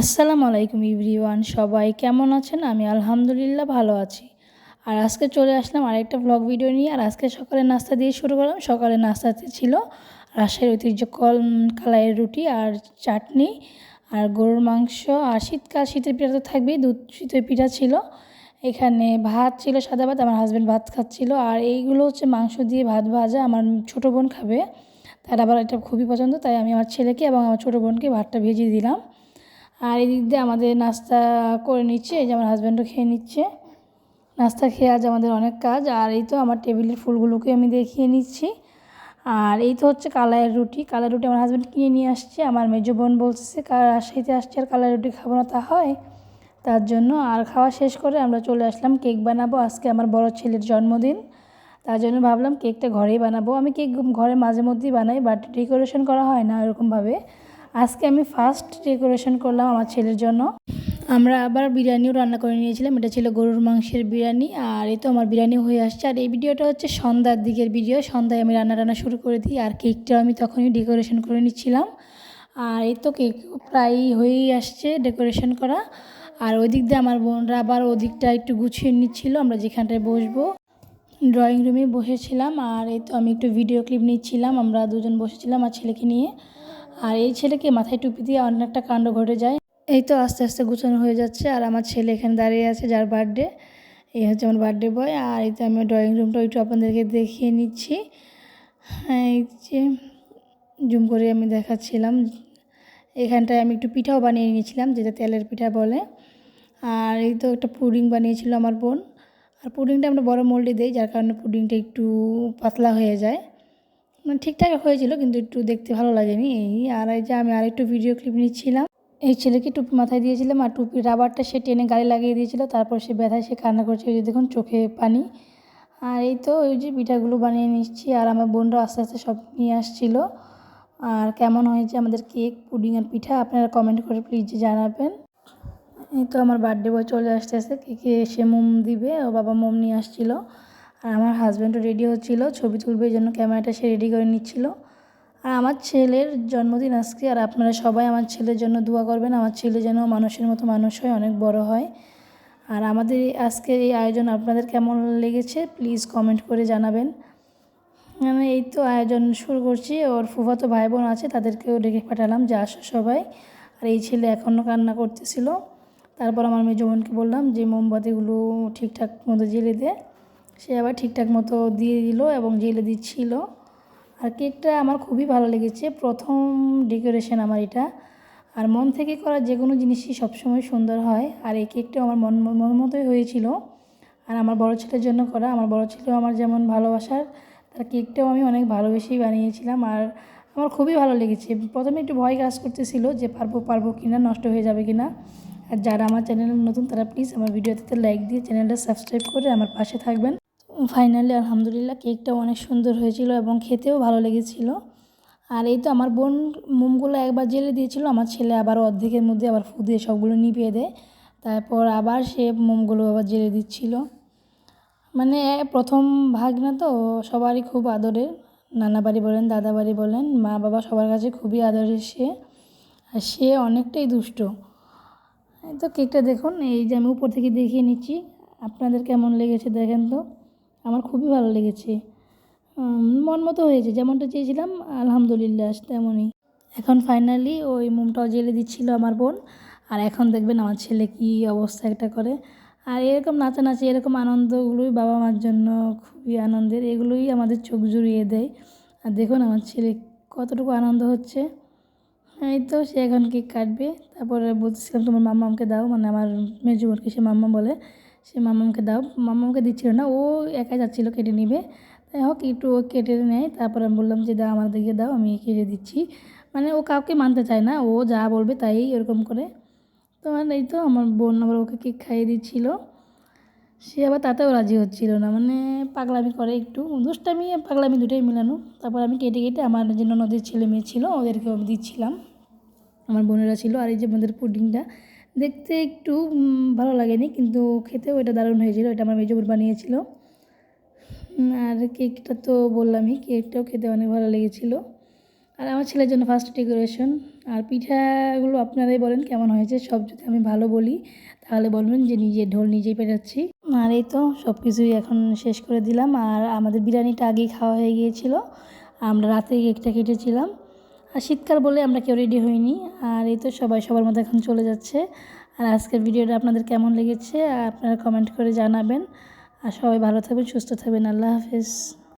আসসালামু আলাইকুম ইভরিওয়ান সবাই কেমন আছেন? আমি আলহামদুলিল্লাহ ভালো আছি। আর আজকে চলে আসলাম আরেকটা ব্লগ ভিডিও নিয়ে। আর আজকে সকালে নাস্তা দিয়ে শুরু করলাম। সকালে নাস্তাতে ছিল রাজশাহীর ঐতিহ্য কল কালাইয়ের রুটি আর চাটনি আর গরুর মাংস। আর শীতকাল শীতের পিঠা তো থাকবেই, দুধ শীতের পিঠা ছিল। এখানে ভাত ছিল, সাদা ভাত, আমার হাজব্যান্ড ভাত খাচ্ছিল। আর এইগুলো হচ্ছে মাংস দিয়ে ভাত ভাজা, আমার ছোটো বোন খাবে। তার আবার এটা খুবই পছন্দ, তাই আমি আমার ছেলেকে এবং আমার ছোটো বোনকে ভাতটা ভেজিয়ে দিলাম। আর এদিক দিয়ে আমাদের নাস্তা করে নিচ্ছে, এই যে আমার হাজব্যান্ডও খেয়ে নিচ্ছে। নাস্তা খেয়ে আজ আমাদের অনেক কাজ, আর এই তো আমার টেবিলের ফুলগুলোকে আমি দেখিয়ে নিচ্ছি। আর এই তো হচ্ছে কালাইয়ের রুটি কালার রুটি আমার হাজব্যান্ড কিনে নিয়ে আসছে। আমার মেজো বোন বলছে রাজশাহীতে আসছে আর কালার রুটি খাব না তা হয়? তার জন্য আর খাওয়া শেষ করে আমরা চলে আসলাম কেক বানাবো আজকে আমার বড় ছেলের জন্মদিন। তার জন্য ভাবলাম কেকটা ঘরেই বানাবো। আমি কেক ঘরে মাঝে মধ্যেই বানাই বাট ডেকোরেশন করা হয় না এরকমভাবে আজকে আমি ফার্স্ট ডেকোরেশন করলাম আমার ছেলের জন্য। আমরা আবার বিরিয়ানিও রান্না করে নিয়েছিলাম। এটা ছিল গরুর মাংসের বিরিয়ানি, আর এই তো আমার বিরিয়ানি হয়ে আসছে। আর এই ভিডিওটা হচ্ছে সন্ধ্যার দিকের ভিডিও। সন্ধ্যায় আমি রান্না টান্না শুরু করে দিই, আর কেকটাও আমি তখনই ডেকোরেশন করে নিচ্ছিলাম। আর এই তো কেক প্রায় হয়েই আসছে ডেকোরেশন করা। আর ওই দিক দিয়ে আমার বোনরা আবার ওদিকটা একটু গুছিয়ে নিচ্ছিল। আমরা যেখানটায় বসবো ড্রয়িং রুমে বসেছিলাম। আর এই তো আমি একটু ভিডিও ক্লিপ নিচ্ছিলাম। আমরা দুজন বসেছিলাম আর ছেলেকে নিয়ে। আর এই ছেলেকে মাথায় টুপি দিয়ে অনেকটা কাণ্ড ঘটে যায়। এই তো আস্তে আস্তে গুছানো হয়ে যাচ্ছে আর আমার ছেলে এখানে দাঁড়িয়ে আছে যার বার্থডে এই হচ্ছে আমার বার্থডে বয় আর এই তো আমি ড্রয়িং রুমটা একটু আপনাদেরকে দেখিয়ে নিচ্ছি। হ্যাঁ এই যে জুম করে আমি দেখাচ্ছিলাম। এখানটায় আমি একটু পিঠাও বানিয়ে নিয়েছিলাম, যেটা তেলের পিঠা বলে। আর এই তো একটা পুডিং বানিয়েছিল আমার বোন। আর পুডিংটা আমরা বড় মোল্ডে দিই, যার কারণে পুডিংটা একটু পাতলা হয়ে যায়। মানে ঠিকঠাক হয়েছিল, কিন্তু একটু দেখতে ভালো লাগেনি। এই আর এই যে আমি আরেকটু ভিডিও ক্লিপ নিচ্ছিলাম। এই ছেলেকে টুপি মাথায় দিয়েছিলাম আর টুপি রাবারটা সে টেনে গাড়ি লাগিয়ে দিয়েছিল। তারপর সে ব্যথায় সে কান্না করছে ওই যে দেখুন চোখে পানি। আর এই তো ওই যে পিঠাগুলো বানিয়ে নিচ্ছি, আর আমার বোনরা আস্তে আস্তে সব নিয়ে আসছিল। আর কেমন হয়েছে আমাদের কেক, পুডিং আর পিঠা, আপনারা কমেন্ট করে প্লিজ জানাবেন। এই তো আমার বার্থডে বয় চলে আসতে আসতে কেকে এসে মোম দিবে ও বাবা মোম নিয়ে আসছিল। আর আমার হাজব্যান্ডও রেডি হচ্ছিল, ছবি তুলবে এই জন্য ক্যামেরাটা সে রেডি করে নিচ্ছিল। আর আমার ছেলের জন্মদিন আজকে, আর আপনারা সবাই আমার ছেলের জন্য দোয়া করবেন, আমার ছেলে যেন মানুষের মতো মানুষ হয়, অনেক বড় হয়। আর আমাদের আজকের এই আয়োজন আপনাদের কেমন লেগেছে প্লিজ কমেন্ট করে জানাবেন। আমি এই তো আয়োজন শুরু করছি, ওর ফুফাতো ভাই বোন আছে, তাদেরকেও ডেকে পাঠালাম, যে আসো সবাই। আর এই ছেলে এখনও কান্না করতেছিল। তারপর আমার মেজো বোনকে বললাম যে, মোমবাতিগুলো ঠিকঠাক মতো জেলে দে। সে আবার ঠিকঠাক মতো দিয়ে দিল এবং জেলে দিচ্ছিল। আর কেকটা আমার খুবই ভালো লেগেছে, প্রথম ডেকোরেশন আমার এটা। আর মন থেকে করা যে কোনো জিনিসই সবসময় সুন্দর হয়। আর এই কেকটাও আমার মন মন মতোই হয়েছিল। আর আমার বড় ছেলের জন্য করা, আমার বড় ছেলেও আমার যেমন ভালোবাসার, তার কেকটাও আমি অনেক ভালোবেসেই বানিয়েছিলাম। আর আমার খুবই ভালো লেগেছে। প্রথমে একটু ভয় কাজ করতেছিল যে পারব পারব কি না নষ্ট হয়ে যাবে কি না আর যারা আমার চ্যানেল নতুন, তারা প্লিজ আমার ভিডিওতে লাইক দিয়ে চ্যানেলটা সাবস্ক্রাইব করে আমার পাশে থাকবেন। ফাইনালি আলহামদুলিল্লাহ কেকটা অনেক সুন্দর হয়েছিল এবং খেতেও ভালো লেগেছিল। আর এই তো আমার বোন মোমগুলো একবার জেলে দিয়েছিল, আমার ছেলে আবার অর্ধেকের মধ্যে আবার ফু দিয়ে সবগুলো নিভিয়ে দেয়। তারপর আবার সে মোমগুলো আবার জেলে দিচ্ছিল। মানে প্রথম ভাগ না তো, সবারই খুব আদরের। নানা বাড়ি বলেন দাদা বাড়ি বলেন মা বাবা সবার কাছে খুবই আদরের সে। আর সে অনেকটাই দুষ্ট। তো কেকটা দেখুন, এই যে আমি উপর থেকে দেখিয়ে নিচ্ছি। আপনাদের কেমন লেগেছে দেখেন তো। আমার খুবই ভালো লেগেছে। মন মতো হয়েছে, যেমনটা চেয়েছিলাম, আলহামদুলিল্লাহ, তেমনই। এখন ফাইনালি ওই মোমটাও জেলে দিচ্ছিল আমার বোন, আর এখন দেখবেন আমার ছেলে কি অবস্থা একটা করে। আর এরকম নাচানাচি, এরকম আনন্দগুলোই বাবা মার জন্য খুবই আনন্দের, এগুলোই আমাদের চোখ জুড়িয়ে দেয়। আর দেখুন আমার ছেলে কতটুকু আনন্দ হচ্ছে। এই তো, সে এখন কেক কাটবে, তারপরে বলতেছিলাম তোমার মাম্মামকে দাও মানে আমার মেজু বোনকে সে মাম্মা বলে। সে মামামকে দাও। মামামকে দিচ্ছিল না, ও একাই যাচ্ছিল কেটে নিবে। তাই হোক, একটু ও কেটে নেয়, তারপর আমি বললাম যে, দাও আমার দিকে দাও, আমি কেটে দিচ্ছি। মানে ও কাউকে মানতে চায় না, ও যা বলবে তাই এরকম করে। তো মানে এই তো আমার বোন আবার ওকে কেক খাইয়ে দিচ্ছিল। সে আবার তাতেও রাজি হচ্ছিল না মানে পাগলামি করে একটু। দুষ্টামি পাগলামি দুটোই মিলানো। তারপর আমি কেটে কেটে আমার যে ননদের ছেলে মেয়ে ছিল, ওদেরকেও আমি দিচ্ছিলাম। আমার বোনেরা ছিল, আর এই যে আমাদের পুডিংটা দেখতে একটু ভালো লাগেনি, কিন্তু খেতেও এটা দারুণ হয়েছিল, এটা আমার মেজো বানিয়েছিল। আর কেকটা তো বললামই, কেকটাও খেতে অনেক ভালো লেগেছিলো। আর আমার ছেলের জন্য ফার্স্ট ডেকোরেশন আর পিঠাগুলো আপনারাই বলেন কেমন হয়েছে, সব যদি আমি ভালো বলি, তাহলে বলবেন যে নিজে ঢোল নিজেই পেটাচ্ছি। আর এই তো সব কিছুই এখন শেষ করে দিলাম। আর আমাদের বিরিয়ানিটা আগেই খাওয়া হয়ে গিয়েছিল। আমরা রাতে কেকটা কেটেছিলাম। আর শীতকাল বলে আমরা কেউ রেডি হইনি, আর এই তো সবাই সবার মধ্যে এখন চলে যাচ্ছে। আর আজকের ভিডিওটা আপনাদের কেমন লেগেছে, আপনারা কমেন্ট করে জানাবেন। আর সবাই ভালো থাকবেন, সুস্থ থাকবেন, আল্লাহ হাফেজ।